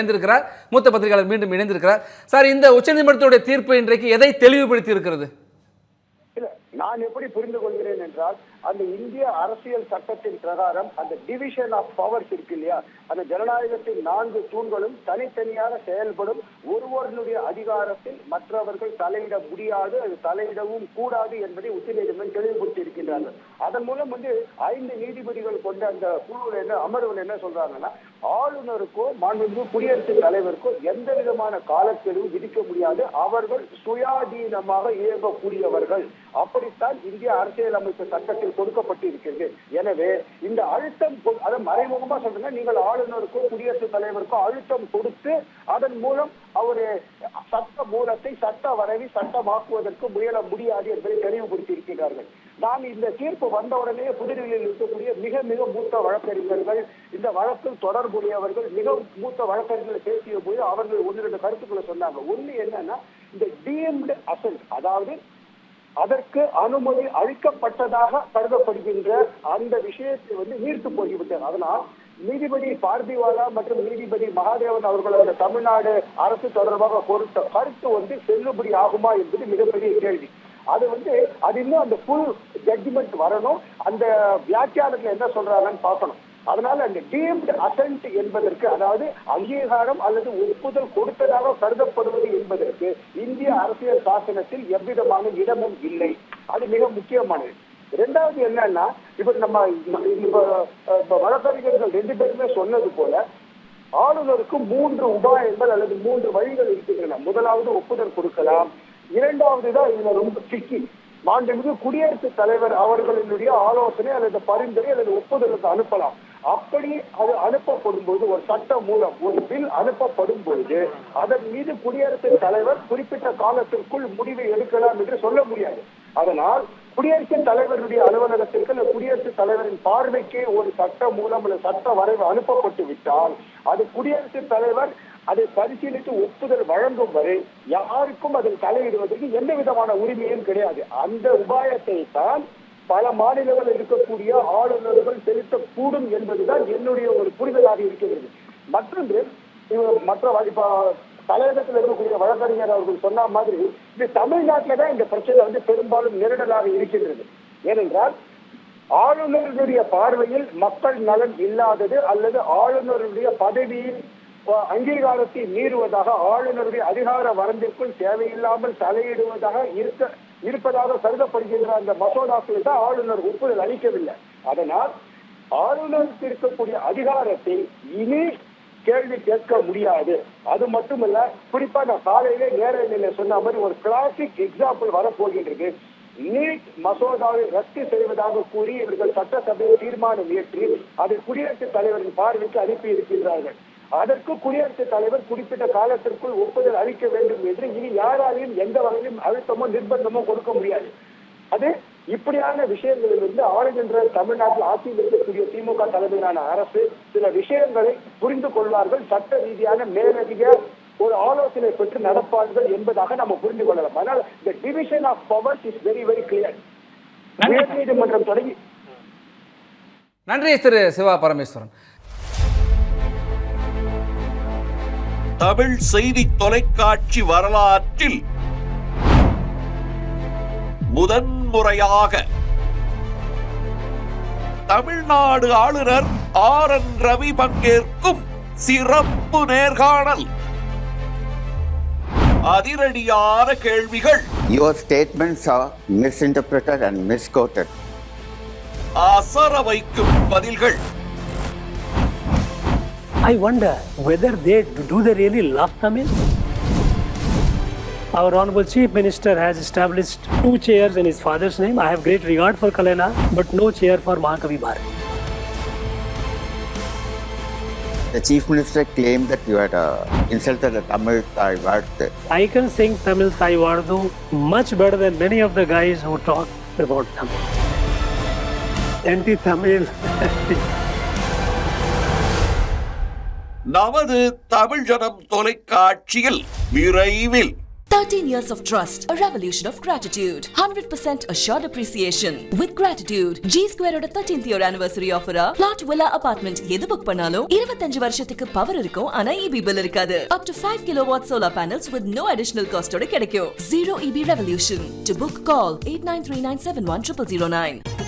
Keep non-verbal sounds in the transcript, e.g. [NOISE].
இணைந்திருக்கிறார். மூத்த பத்திரிகையாளர் மீண்டும் இணைந்திருக்கிறார். சார் இந்த உச்சநீதிமன்றத்துடைய தீர்ப்பு இன்றைக்கு எதை தெளிவுபடுத்தி இருக்கிறது நான் எப்படி புரிந்து கொள்கிறேன் என்றால் அந்த இந்திய அரசியல் சட்டத்தின் பிரகாரம் அந்த டிவிஷன் ஆஃப் பவர்ஸ் இருக்கு இல்லையா? அந்த ஜனநாயகத்தின் நான்கு தூண்களும் தனித்தனியாக செயல்படும் ஒருவருடைய அதிகாரத்தில் மற்றவர்கள் தலையிட முடியாது அது தலையிடவும் கூடாது என்பதை உச்சநீதிமன்றம் தெளிவுபடுத்தி இருக்கின்றார்கள் அதன் மூலம் வந்து ஐந்து நீதிபதிகள் கொண்ட அந்த குழுவில் என்ன அமர்வுல என்ன சொல்றாங்கன்னா ஆளுநருக்கோ மாண்புமிகு குடியரசுத் தலைவருக்கோ எந்த விதமான காலக்கெடுவு விதிக்க முடியாது. அவர்கள் சுயாதீனமாக இயங்கக்கூடியவர்கள். அப்படித்தான் இந்திய அரசியலமைப்பு சட்டத்தில் கொடுக்கப்பட்டிருக்கிறது. எனவே இந்த அழுத்தம் அதை மறைமுகமா சொல்றேன் நீங்கள் ஆளுநருக்கோ குடியரசுத் தலைவருக்கோ அழுத்தம் கொடுத்து அதன் மூலம் அவரு சட்ட மூலத்தை சட்ட வரைவி சட்டமாக்குவதற்கு முயல முடியாது என்பதை தெளிவுபடுத்தி இருக்கிறார்கள் நான் இந்த தீர்ப்பு வந்த உடனே புதுடில்லியில் இருக்கக்கூடிய மிக மிக மூத்த வழக்கறிஞர்கள் இந்த வழக்கில் தொடர்புடையவர்கள் மிக மூத்த வழக்கறிஞர்கள் பேசிய போது அவர்கள் ஒன்று ரெண்டு கருத்துக்களை சொன்னாங்க. ஒண்ணு என்னன்னா இந்த டிஎம்டு அசன்ட் அதாவது அதற்கு அனுமதி அளிக்கப்பட்டதாக கருதப்படுகின்ற அந்த விஷயத்தை வந்து நீர்த்து போய்விட்டது. அதனால் நீதிபதி பார்த்திவாலா மற்றும் நீதிபதி மகாதேவன் அவர்கள் அந்த தமிழ்நாடு அரசு தொடர்பாக கொடுத்த கருத்து வந்து செல்லுபடி ஆகுமா என்பது மிகப்பெரிய கேள்வி. அது வந்து அது இன்னும் அந்த ஃபுல் ஜட்ஜ்மெண்ட் வரணும். அந்த வியாக்கியானத்துல என்ன சொல்றாங்கன்னு பார்க்கணும். அதனால அந்த டீம்டு அசன்ட் என்பதற்கு அதாவது அங்கீகாரம் அல்லது ஒப்புதல் கொடுத்ததாக கருதப்படுவது என்பதற்கு இந்திய அரசியல் சாசனத்தில் எவ்விதமான இடமும் இல்லை. அது மிக முக்கியமானது. இரண்டாவது என்னன்னா இப்ப நம்ம இப்ப வழக்கறிஞர்கள் ரெண்டு பேருமே சொன்னது போல ஆளுநருக்கு மூன்று உபாயங்கள் அல்லது மூன்று வழிகள் இருக்கின்றன. முதலாவது ஒப்புதல் கொடுக்கலாம். இரண்டாவது தான் இதுல ரொம்ப சிக்கி மாண்புமிகு குடியரசுத் தலைவர் அவர்களினுடைய ஆலோசனை அல்லது பரிந்துரை அல்லது ஒப்புதலுக்கு அனுப்பலாம். அப்படி அது அனுப்பப்படும் போது ஒரு சட்ட மூலம் ஒரு பில் அனுப்பப்படும் பொழுது அதன் மீது குடியரசுத் தலைவர் குறிப்பிட்ட காலத்திற்குள் முடிவை எடுக்கலாம் என்று சொல்ல முடியாது. அதனால் குடியரசுத் தலைவருடைய அலுவலகத்திற்கு அல்லது குடியரசுத் தலைவரின் பார்வைக்கு ஒரு சட்ட மூலம் அல்லது சட்ட வரைவு அனுப்பப்பட்டு விட்டால் அது குடியரசுத் தலைவர் அதை பரிசீலித்து ஒப்புதல் வழங்கும் வரை யாருக்கும் அதில் தலையிடுவதற்கு எந்த விதமான உரிமையும் கிடையாது. அந்த உபாயத்தை தான் பல மாநிலங்களில் இருக்கக்கூடிய ஆளுநர்கள் செலுத்தக்கூடும் என்பதுதான் என்னுடைய ஒரு புரிதலாக இருக்கிறது. மற்றொன்று மற்ற இப்போ இப்ப இருக்கக்கூடிய வழக்கறிஞர் அவர்கள் சொன்ன மாதிரி இது தமிழ்நாட்டில் தான் இந்த பிரச்சனை வந்து பெரும்பாலும் நெருடலாக இருக்கின்றது. ஏனென்றால் ஆளுநர்களுடைய பார்வையில் மக்கள் நலன் இல்லாதது அல்லது ஆளுநருடைய பதவியின் அங்கீகாரத்தை மீறுவதாக ஆளுநருடைய அதிகார வரம்பிற்குள் தேவையில்லாமல் தலையிடுவதாக இருக்க இருப்பதாக கருதப்படுகின்ற அந்த மசோதாக்கள் தான் ஆளுநர் ஒப்புதல் அளிக்கவில்லை. அதனால் ஆளுநருக்கு இருக்கக்கூடிய அதிகாரத்தை இனி கேள்வி கேட்க முடியாது. அது மட்டுமல்ல குறிப்பா நான் காலையிலே நேரடியில் சொன்ன மாதிரி ஒரு கிளாசிக் எக்ஸாம்பிள் வரப்போகின்றது. நீட் மசோதாவை ரத்து செய்வதாக கூறி இவர்கள் சட்டசபையில் தீர்மானம் இயற்றி அதை குடியரசுத் தலைவரின் பார்வைக்கு அனுப்பி இருக்கின்றார்கள். அதற்கு குடியரசுத் தலைவர் குறிப்பிட்ட காலத்திற்குள் ஒப்புதல் அளிக்க வேண்டும் என்று இனி யாராலையும் எந்த வகையிலும் அழுத்தமோ நிர்பந்தமோ கொடுக்க முடியாது. அது இப்படியான விஷயங்களில் இருந்து ஆளுகின்ற தமிழ்நாட்டில் ஆட்சியில் இருக்கக்கூடிய திமுக தலைமையிலான அரசு சில விஷயங்களை புரிந்து கொள்வார்கள். சட்ட ரீதியான மேலதிக ஒரு ஆலோசனை பெற்று நடப்பார்கள் என்பதாக நம்ம புரிந்து கொள்ளலாம். அதனால் இந்த division of powers is very very clear உயர் நீதிமன்றம் தொடங்கி நன்றி திரு சிவா பரமேஸ்வரன். தமிழ் செய்தி தொலைக்காட்சி வரலாற்றில் முதன்முறையாக தமிழ்நாடு ஆளுநர் ஆர் என் ரவி பங்கேற்கும் சிறப்பு நேர்காணல். அதிரடியான கேள்விகள். Your statements are misinterpreted and misquoted. அசர வைக்கும் பதில்கள். I wonder whether they do they really love Tamil? Our Honorable Chief Minister has established two chairs in his father's name. I have great regard for Kalena, but no chair for Mahakavi Bharat. The Chief Minister claimed that you had uh, insulted the Tamil Thai. I can sing Tamil Thai Vardu much better than many of the guys who talk about Tamil. Anti-Tamil. [LAUGHS] நமது தமிழ் ஜனம் தொலைக்காட்சியில் விரைவில் 13 years of trust, a revolution of gratitude, 100% assured appreciation. With gratitude, G Square ஓட 13th year anniversary offer plot villa apartment எது book பண்ணாலும் 25 வருஷத்துக்கு power இருக்கும் ஆனா இபி பில் இருக்காது up to 5 kilowatt solar panels with no additional cost ஓட கிடைக்கும் zero EB revolution to book call 8939710009